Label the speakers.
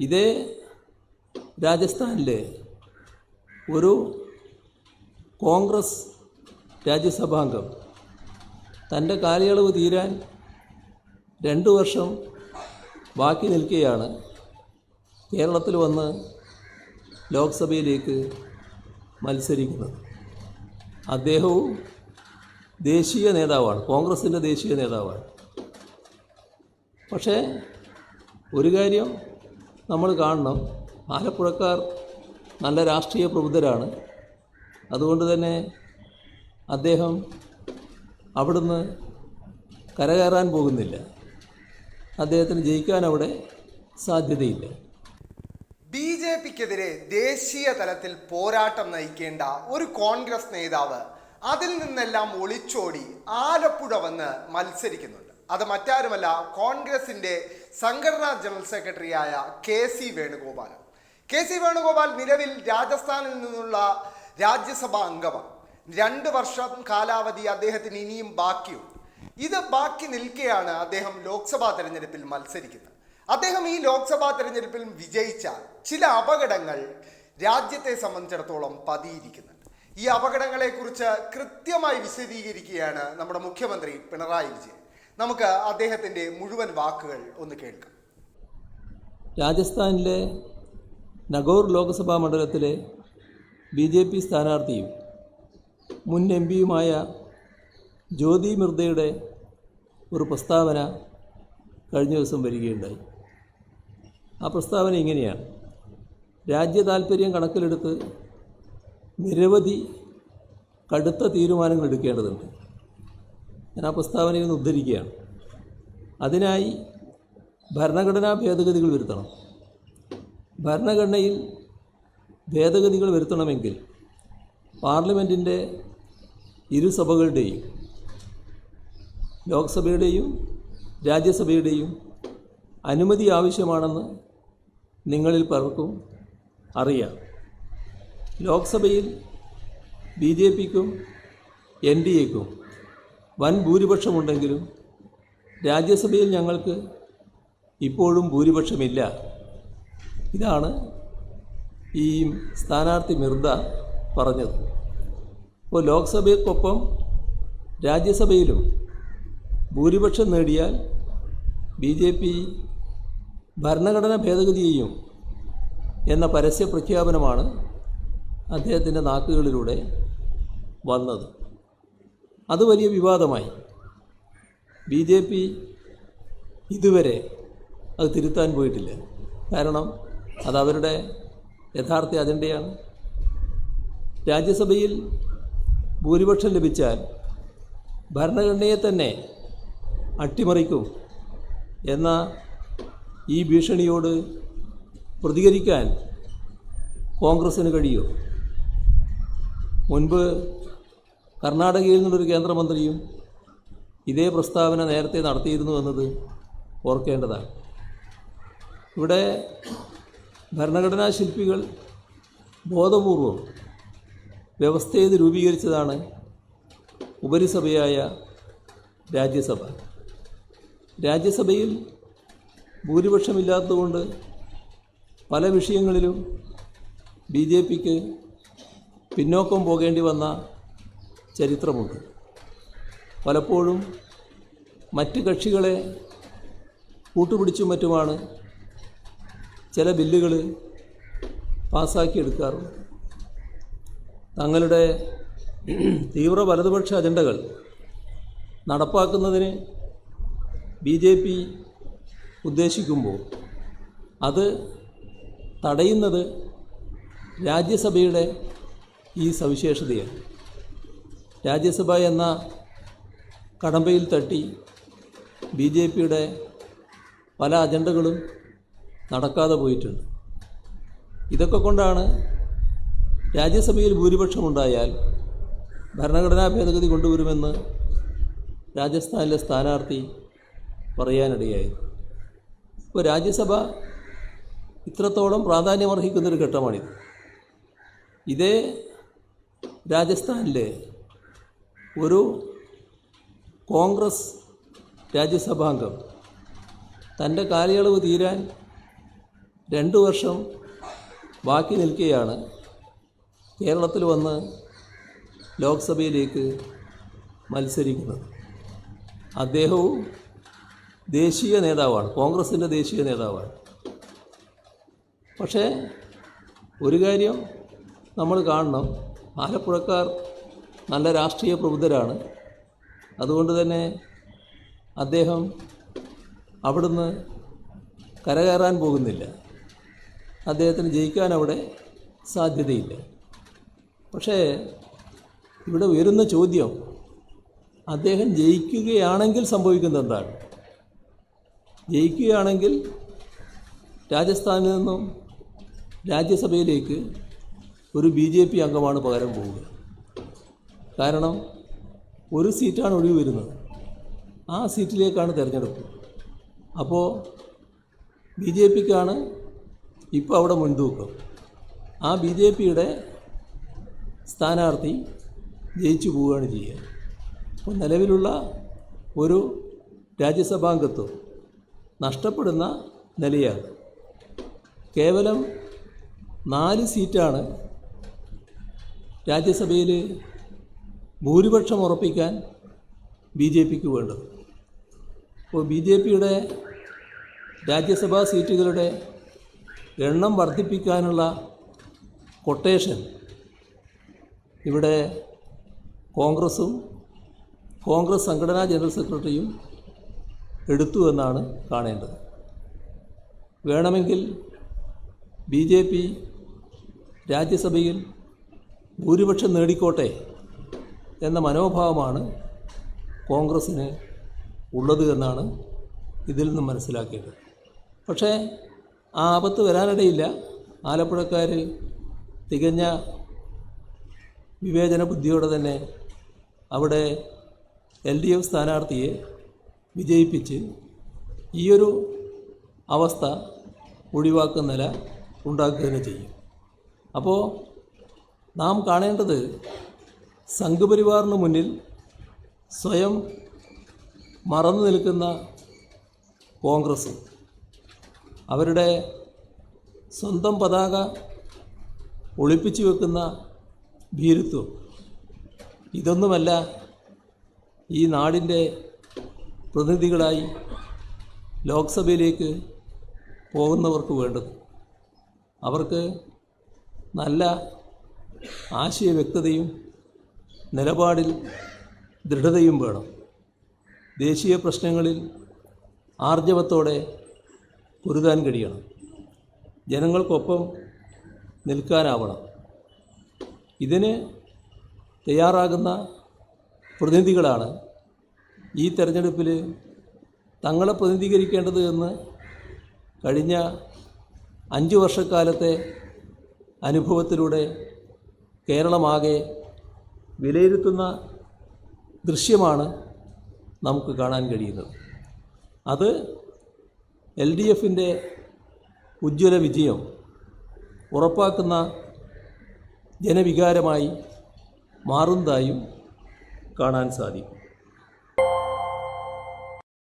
Speaker 1: ഇതേ രാജസ്ഥാനിലെ ഒരു കോൺഗ്രസ് രാജ്യസഭാംഗം തന്റെ കാലയളവ് തീരാൻ രണ്ട് വർഷം ബാക്കി നിൽക്കുകയാണ് കേരളത്തിൽ വന്ന് ലോക്സഭയിലേക്ക് മത്സരിക്കുന്നത്. അദ്ദേഹവും ദേശീയ നേതാവാണ് കോൺഗ്രസിന്റെ ദേശീയ നേതാവാണ്. പക്ഷേ ഒരു കാര്യം നമ്മൾ കാണണം. ആലപ്പുഴക്കാർ നല്ല രാഷ്ട്രീയ പ്രബുദ്ധരാണ്. അതുകൊണ്ട് തന്നെ അദ്ദേഹം അവിടുന്ന് കരകയറാൻ പോകുന്നില്ല. അദ്ദേഹത്തിന് ജയിക്കാൻ അവിടെ സാധ്യതയില്ല.
Speaker 2: ബി ജെ പിക്കെതിരെ ദേശീയ തലത്തിൽ പോരാട്ടം നയിക്കേണ്ട ഒരു കോൺഗ്രസ് നേതാവ് അതിൽ നിന്നെല്ലാം ഒളിച്ചോടി ആലപ്പുഴ വന്ന് മത്സരിക്കുന്നുണ്ട്. അത് മറ്റാരുമല്ല കോൺഗ്രസിന്റെ സംഘടനാ ജനറൽ സെക്രട്ടറിയായ K C Venugopal. K C Venugopal നിലവിൽ രാജസ്ഥാനിൽ നിന്നുള്ള രാജ്യസഭാ അംഗമാണ്. രണ്ട് വർഷം കാലാവധി അദ്ദേഹത്തിന് ഇനിയും ബാക്കിയുണ്ട്. ഇത് ബാക്കി നിൽക്കെയാണ് അദ്ദേഹം ലോക്സഭാ തെരഞ്ഞെടുപ്പിൽ മത്സരിക്കുന്നത്. അദ്ദേഹം ഈ ലോക്സഭാ തെരഞ്ഞെടുപ്പിൽ വിജയിച്ചാൽ ചില അപകടങ്ങൾ രാജ്യത്തെ സംബന്ധിച്ചിടത്തോളം പതിയിരിക്കുന്നുണ്ട്. ഈ അപകടങ്ങളെക്കുറിച്ച് കൃത്യമായി വിശദീകരിക്കുകയാണ് നമ്മുടെ മുഖ്യമന്ത്രി പിണറായി വിജയൻ. നമുക്ക് അദ്ദേഹത്തിന്റെ മുഴുവൻ വാക്കുകൾ ഒന്ന് കേൾക്കാം.
Speaker 1: രാജസ്ഥാനിലെ നഗോർ ലോക്സഭാ മണ്ഡലത്തിലെ ബി ജെ പി സ്ഥാനാർത്ഥിയും മുൻ എം പിയുമായ ജ്യോതി മിർദയുടെ ഒരു പ്രസ്താവന കഴിഞ്ഞ ദിവസം വരികയുണ്ടായി. ആ പ്രസ്താവന ഇങ്ങനെയാണ്. രാജ്യ താൽപ്പര്യം കണക്കിലെടുത്ത് നിരവധി കടുത്ത തീരുമാനങ്ങൾ എടുക്കേണ്ടതുണ്ട്. ഞാൻ ആ പ്രസ്താവനയിൽ നിന്ന് ഉദ്ധരിക്കുകയാണ്. അതിനായി ഭരണഘടനാ ഭേദഗതികൾ വരുത്തണം. ഭരണഘടനയിൽ ഭേദഗതികൾ വരുത്തണമെങ്കിൽ പാർലമെന്റിന്റെ ഇരുസഭകളുടെയും ലോക്സഭയുടെയും രാജ്യസഭയുടെയും അനുമതി ആവശ്യമാണെന്ന് നിങ്ങളിൽ പലർക്കും അറിയാം. ലോക്സഭയിൽ ബി ജെ പിക്കും എൻ ഡി എക്കും വൻ ഭൂരിപക്ഷമുണ്ടെങ്കിലും രാജ്യസഭയിൽ ഞങ്ങൾക്ക് ഇപ്പോഴും ഭൂരിപക്ഷമില്ല. ഇതാണ് ഈ സ്ഥാനാർത്ഥി മിർദ പറഞ്ഞത്. ഇപ്പോൾ ലോക്സഭയ്ക്കൊപ്പം രാജ്യസഭയിലും ഭൂരിപക്ഷം നേടിയാൽ ബി ജെ പി ഭരണഘടന ഭേദഗതി ചെയ്യും എന്ന പരസ്യ പ്രഖ്യാപനമാണ് അദ്ദേഹത്തിന്റെ നാക്കുകളിലൂടെ വന്നത്. അത് വലിയ വിവാദമായി. ബി ജെ പി ഇതുവരെ അത് തിരുത്താൻ പോയിട്ടില്ല. കാരണം അത് അവരുടെ യഥാർത്ഥ അജണ്ടയാണ്. രാജ്യസഭയിൽ ഭൂരിപക്ഷം ലഭിച്ചാൽ ഭരണഘടനയെ തന്നെ അട്ടിമറിക്കും എന്ന ഈ ഭീഷണിയോട് പ്രതികരിക്കാൻ കോൺഗ്രസ്സിന് കഴിയും? മുൻപ് കർണാടകയിൽ നിന്നൊരു കേന്ദ്രമന്ത്രിയും ഇതേ പ്രസ്താവന നേരത്തെ നടത്തിയിരുന്നു എന്നത് ഓർക്കേണ്ടതാണ്. ഇവിടെ ഭരണഘടനാ ശില്പികൾ ബോധപൂർവം വ്യവസ്ഥയിൽ രൂപീകരിച്ചതാണ് ഉപരിസഭയായ രാജ്യസഭ. രാജ്യസഭയിൽ ഭൂരിപക്ഷമില്ലാത്തതുകൊണ്ട് പല വിഷയങ്ങളിലും ബി ജെ പിക്ക് പിന്നോക്കം പോകേണ്ടി വന്ന ചരിത്രമുണ്ട്. പലപ്പോഴും മറ്റ് കക്ഷികളെ കൂട്ടുപിടിച്ചും മറ്റുമാണ് ചില ബില്ലുകൾ പാസ്സാക്കിയെടുക്കാറുണ്ട്. തങ്ങളുടെ തീവ്ര വലതുപക്ഷ അജണ്ടകൾ നടപ്പാക്കുന്നതിന് ബി ജെ പി ഉദ്ദേശിക്കുമ്പോൾ അത് തടയുന്നത് രാജ്യസഭയുടെ ഈ സവിശേഷതയാണ്. രാജ്യസഭ എന്ന കടമ്പയിൽ തട്ടി ബി ജെ പിയുടെ പല അജണ്ടകളും നടക്കാതെ പോയിട്ടുണ്ട്. ഇതൊക്കെ കൊണ്ടാണ് രാജ്യസഭയിൽ ഭൂരിപക്ഷമുണ്ടായാൽ ഭരണഘടനാ ഭേദഗതി കൊണ്ടുവരുമെന്ന് രാജസ്ഥാനിലെ സ്ഥാനാർത്ഥി പറയാനിടയായത്. ഇപ്പോൾ രാജ്യസഭ ഇത്രത്തോളം പ്രാധാന്യമർഹിക്കുന്നൊരു ഘട്ടമാണിത്. ഇതേ രാജസ്ഥാനിലെ ഒരു കോൺഗ്രസ് രാജ്യസഭാംഗം തന്റെ കാലയളവ് തീരാൻ രണ്ട് വർഷം ബാക്കി നിൽക്കുകയാണ് കേരളത്തിൽ വന്ന് ലോക്സഭയിലേക്ക് മത്സരിക്കുന്നത്. അദ്ദേഹവും ദേശീയ നേതാവാണ് കോൺഗ്രസിന്റെ ദേശീയ നേതാവാണ്. പക്ഷേ ഒരു കാര്യം നമ്മൾ കാണണം ആലപ്പുഴക്കാർ നല്ല രാഷ്ട്രീയ പ്രബുദ്ധരാണ്. അതുകൊണ്ട് തന്നെ അദ്ദേഹം അവിടുന്ന് കരകയറാൻ പോകുന്നില്ല. അദ്ദേഹത്തിന് ജയിക്കാൻ അവിടെ സാധ്യതയില്ല. പക്ഷേ ഇവിടെ ഉയരുന്ന ചോദ്യം അദ്ദേഹം ജയിക്കുകയാണെങ്കിൽ സംഭവിക്കുന്നത് എന്താണ്? ജയിക്കുകയാണെങ്കിൽ രാജസ്ഥാനിൽ നിന്നും രാജ്യസഭയിലേക്ക് ഒരു ബി ജെ പി അംഗമാണ് പകരം പോവുക. കാരണം ഒരു സീറ്റാണ് ഒഴിവ് വരുന്നത്. ആ സീറ്റിലേക്കാണ് തിരഞ്ഞെടുപ്പ്. അപ്പോൾ ബി ജെ പിക്കാണ് ഇപ്പോൾ അവിടെ മുൻതൂക്കം. ആ ബി ജെ പിയുടെ സ്ഥാനാർത്ഥി ജയിച്ചു പോവുകയാണ് ചെയ്യുക. അപ്പോൾ നിലവിലുള്ള ഒരു രാജ്യസഭാംഗത്വം നഷ്ടപ്പെടുന്ന നിലയാണ്. കേവലം നാല് സീറ്റാണ് രാജ്യസഭയിൽ ഭൂരിപക്ഷം ഉറപ്പിക്കാൻ ബി ജെ പിക്ക് വേണ്ടത്. അപ്പോൾ ബി ജെ പിയുടെ രാജ്യസഭാ സീറ്റുകളുടെ എണ്ണം വർദ്ധിപ്പിക്കാനുള്ള കൊട്ടേഷൻ ഇവിടെ കോൺഗ്രസും കോൺഗ്രസ് സംഘടനാ ജനറൽ സെക്രട്ടറിയും എടുത്തു എന്നാണ് കാണേണ്ടത്. വേണമെങ്കിൽ ബി ജെ പി രാജ്യസഭയിൽ ഭൂരിപക്ഷം നേടിക്കോട്ടെ എന്ന മനോഭാവമാണ് കോൺഗ്രസ്സിന് ഉള്ളത് എന്നാണ് ഇതിൽ നിന്ന് മനസ്സിലാക്കേണ്ടത്. പക്ഷേ ആ ആപത്ത് വരാനിടയില്ല. ആലപ്പുഴക്കാർ തികഞ്ഞ വിവേചന ബുദ്ധിയോടെ തന്നെ അവിടെ എൽ ഡി എഫ് സ്ഥാനാർത്ഥിയെ വിജയിപ്പിച്ച് ഈയൊരു അവസ്ഥ ഒഴിവാക്കുന്ന നില ഉണ്ടാക്കുക തന്നെ ചെയ്യും. അപ്പോൾ നാം കാണേണ്ടത് സംഘപരിവാറിന് മുന്നിൽ സ്വയം മറന്നു നിൽക്കുന്ന കോൺഗ്രസ്. അവരുടെ സ്വന്തം പതാക ഒളിപ്പിച്ചു വെക്കുന്ന ഭീരുത്വം. ഇതൊന്നുമല്ല ഈ നാടിന്റെ പ്രതിനിധികളായി ലോക്സഭയിലേക്ക് പോകുന്നവർക്ക് വേണ്ടത്. അവർക്ക് നല്ല ആശയ വ്യക്തതയും നിലപാടിൽ ദൃഢതയും വേണം. ദേശീയ പ്രശ്നങ്ങളിൽ ആർജവത്തോടെ പൊരുതാൻ കഴിയണം. ജനങ്ങൾക്കൊപ്പം നിൽക്കാനാവണം. ഇതിന് തയ്യാറാകുന്ന പ്രതിനിധികളാണ് ഈ തെരഞ്ഞെടുപ്പിൽ തങ്ങളെ പ്രതിനിധീകരിക്കേണ്ടത് എന്ന് കഴിഞ്ഞ അഞ്ച് വർഷക്കാലത്തെ അനുഭവത്തിലൂടെ കേരളമാകെ വിലയിരുത്തുന്ന ദൃശ്യമാണ് നമുക്ക് കാണാൻ കഴിയുന്നത്. അത് എൽ ഡി എഫിന്റെ ഉജ്ജ്വല വിജയം ഉറപ്പാക്കുന്ന ജനവികാരമായി മാറുന്നതായും കാണാൻ സാധിക്കും.